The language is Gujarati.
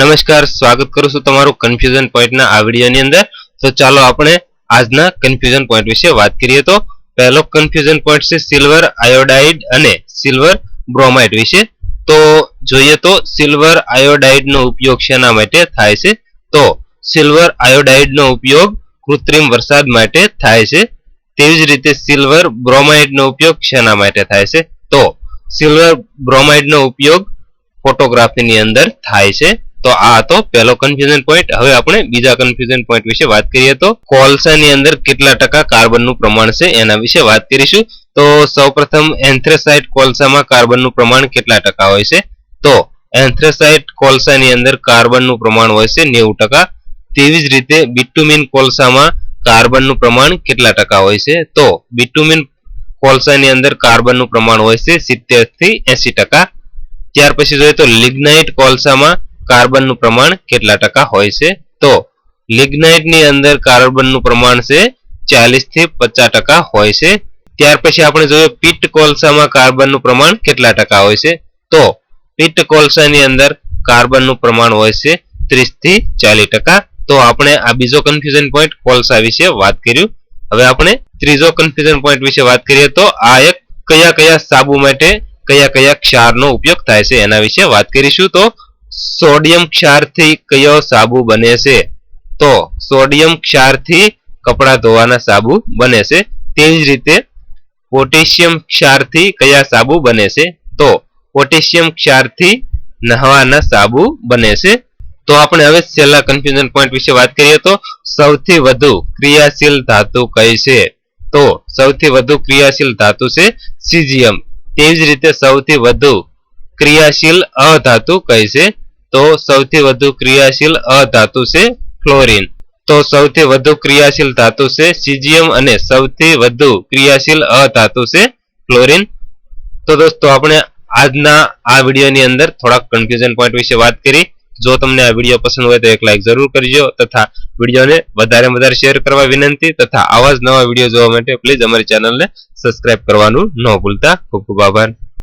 નમસ્કાર, સ્વાગત કરું છું તમારું કન્ફ્યુઝન પોઈન્ટના આ વિડીયોની અંદર. તો ચાલો આપણે આજના કન્ફ્યુઝન પોઈન્ટ વિશે વાત કરીએ તો પહેલો કન્ફ્યુઝન પોઈન્ટ છે સિલ્વર આયોડાઇડ અને સિલ્વર બ્રોમાઇડ વિશે. તો જોઈએ તો સિલ્વર આયોડાઇડનો ઉપયોગ શેના માટે થાય છે? તો સિલ્વર આયોડાઇડનો ઉપયોગ કૃત્રિમ વરસાદ માટે થાય છે. તેવી જ રીતે સિલ્વર બ્રોમાઇડનો ઉપયોગ શેના માટે થાય છે? તો સિલ્વર બ્રોમાઇડનો ઉપયોગ ફોટોગ્રાફીની અંદર થાય છે. તો આ હતો પહેલો કન્ફ્યુઝન પોઈન્ટ હવે આપણે બીજા કન્ફ્યુઝન પોઈન્ટ વિશે વાત કરીએ તો કોલસાની અંદર કેટલા ટકા કાર્બનનું પ્રમાણ છે એના વિશે વાત કરીશું. તો સૌપ્રથમ એન્થ્રેસાઇટ કોલસામાં કાર્બનનું પ્રમાણ કેટલા ટકા હોય છે? તો એન્થ્રેસાઇટ કોલસાની અંદર કાર્બનનું પ્રમાણ હોય છે નેવું ટકા. તેવી જ રીતે બિટુમિન કોલસામાં કાર્બનનું પ્રમાણ કેટલા ટકા હોય છે? તો બિટુમિન કોલસાની અંદર કાર્બનનું પ્રમાણ હોય છે સિત્તેરથી એસી ટકા. ત્યાર પછી જોઈએ તો લિગ્નાઇટ કોલસામાં કાર્બનનું પ્રમાણ કેટલા ટકા હોય છે? તો લિગ્નાઇટની અંદર કાર્બનનું પ્રમાણ છે ચાલીસથી પચાસ ટકા હોય છે. ત્યાર પછી આપણે જોઈએ પિત્ત કોલસામાં કાર્બનનું પ્રમાણ કેટલા ટકા હોય છે? તો પિત્ત કોલસાની અંદર કાર્બનનું પ્રમાણ હોય છે ત્રીસથી ચાલીસ ટકા. તો આપણે આ બીજો કન્ફ્યુઝન પોઈન્ટ કોલસા વિશે વાત કર્યું. હવે આપણે ત્રીજો કન્ફ્યુઝન પોઈન્ટ વિશે વાત કરીએ તો આ એક કયા કયા સાબુ માટે કયા કયા ક્ષારનો ઉપયોગ થાય છે એના વિશે વાત કરીશું. તો સોડિયમ ક્ષારથી કયો સાબુ બને છે? તો સોડિયમ ક્ષારથી કપડાં ધોવાના સાબુ બને છે. તેવી જ રીતે પોટેશિયમ ક્ષારથી કયા સાબુ બને છે? તો પોટેશિયમ ક્ષારથી નહાવાના સાબુ બને છે. તો આપણે હવે છેલ્લા કન્ફ્યુઝન પોઈન્ટ વિશે વાત કરીએ તો સૌથી વધુ ક્રિયાશીલ ધાતુ કઈ છે? તો સૌથી વધુ ક્રિયાશીલ ધાતુ છે સીજીએમ. તેવી જ રીતે સૌથી વધુ ક્રિયાશીલ અધાતુ કઈ છે? તો સૌથી વધુ ક્રિયાશીલ અધાતુ છે ફ્લોરિન તો સૌથી વધુ ક્રિયાશીલ ધાતુ છે સીજીએમ અને સૌથી વધુ ક્રિયાશીલ અધાતુ છે ફ્લોરિન તો દોસ્તો, આપણે આજના આ વિડીયોની અંદર થોડાક કન્ફ્યુઝન પોઈન્ટ વિશે વાત કરી. જો તમને આ વીડિયો પસંદ હોય તો એક લાઈક જરૂર કરજો તથા વિડીયોને વધારે વધારે શેર કરવા વિનંતી તથા આવા જ નવા વીડિયો જોવા માટે પ્લીઝ અમારી ચેનલને સબસ્ક્રાઇબ કરવાનું ન ભૂલતા. ખૂબ ખૂબ આભાર.